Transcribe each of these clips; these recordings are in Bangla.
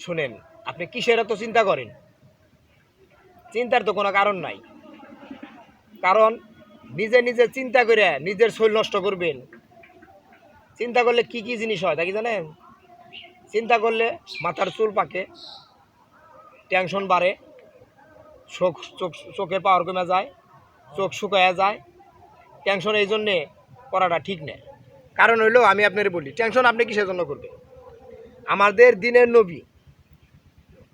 শুনেন, আপনি কিসের এত চিন্তা করেন? চিন্তার তো কোনো কারণ নাই। কারণ নিজে নিজে চিন্তা করে নিজের শরীর নষ্ট করবেন। চিন্তা করলে কি কি জিনিস হয় কি জানেন? চিন্তা করলে মাথার চুল পাকে টেনশন বাড়ে, চোখ চোখ, চোখের পাওয়ার কমে যায়, চোখ শুকায়া যায়। টেনশন এই জন্যে করাটা ঠিক নেই। কারণ হইল আমি আপনার বলি টেনশন আপনি কিসের জন্য করবেন? আমাদের দিনের নবী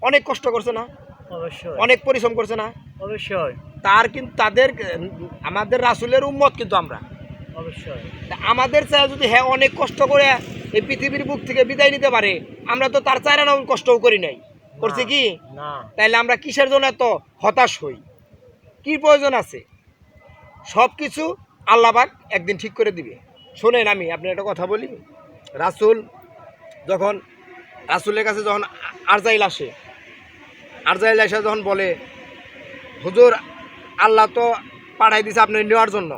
অনেক কষ্ট করছে না অবশ্যই। অনেক পরিশ্রম করছে না। অবশ্যই। তার কিন্তু তাদের আমাদের রাসুলের উম্মত কিন্তু আমরা। অবশ্যই। আমাদের চায় যদি হ্যাঁ অনেক কষ্ট করে এই পৃথিবীর বুক থেকে বিদায় নিতে পারে আমরা তো তার চায় না কষ্টও করি নাই। করছি কি? না। তাইলে আমরা কিসের জন্য এত হতাশ হই? কি প্রয়োজন আছে? সব কিছু আল্লাহবাক একদিন ঠিক করে দিবে। শোনেন আমি আপনি একটা কথা বলি। রাসুল যখন রাসুলের কাছে যখন আরজাইল আসে আরজাইল এসে যখন বলে, হুজুর, আল্লাহ তো পাঠাই দিছে আপনি নেওয়ার জন্য।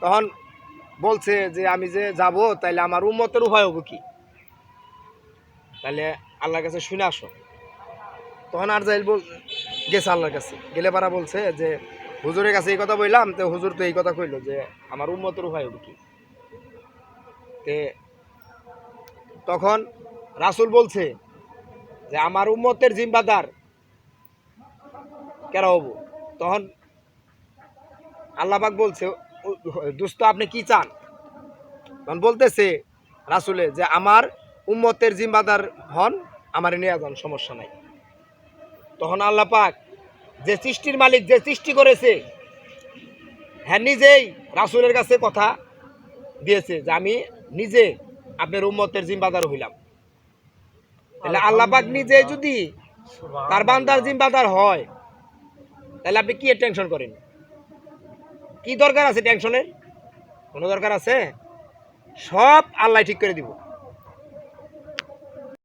তখন বলছে যে, আমি যে যাব, তাইলে আমার উম্মতের উপায় হব কি? তাহলে আল্লাহর কাছে শুনে আসো। তখন আর যাইল বল, গেছে আল্লাহর কাছে। গেলে পারা বলছে যে, হুজুরের কাছে এই কথা বললাম, তো হুজুর তো এই কথা কইলো যে, আমার উন্মতের উপায় হবে কি? তে তখন রাসুল বলছে যে আমার উম্মতের জিম্বাদার কেরা হব? তখন আল্লাহবাক বলছে "উ- দোস্ত, আপনি কি চান? তখন বলতেছে রাসুলে যে, আমার উম্মতের জিম্বাদার হন, আমার নিয়ে যান, সমস্যা নাই। তখন আল্লাহ পাক যে সৃষ্টির মালিক যে সৃষ্টি করেছে হ্যাঁ নিজেই রাসুলের কাছে কথা দিয়েছে যে, আমি নিজে আপনার উম্মতের জিম্বাদার হইলাম। তাহলে আল্লাহ পাক নিজে যদি তার বান্দার জিম্বাদার হয় তাহলে আপনি কি টেনশন করেন? কি দরকার আছে টেনশনের কোনো দরকার আছে? সব আল্লাহ ঠিক করে দিব।